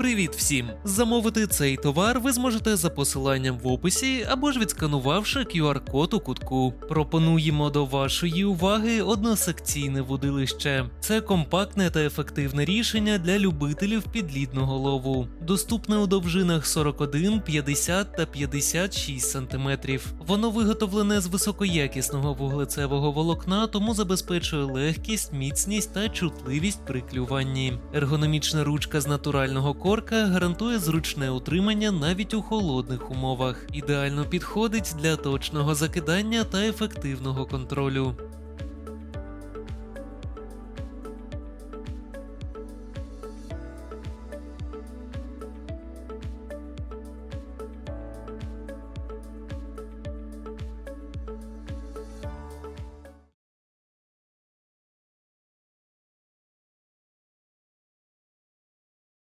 Привіт всім! Замовити цей товар ви зможете за посиланням в описі або ж відсканувавши QR-код у кутку. Пропонуємо до вашої уваги односекційне вудилище. Це компактне та ефективне рішення для любителів підлідного лову. Доступне у довжинах 41, 50 та 56 см. Воно виготовлене з високоякісного вуглецевого волокна, тому забезпечує легкість, міцність та чутливість при клюванні. Ергономічна ручка з натурального корка гарантує зручне утримання навіть у холодних умовах. Ідеально підходить для точного закидання та ефективного контролю.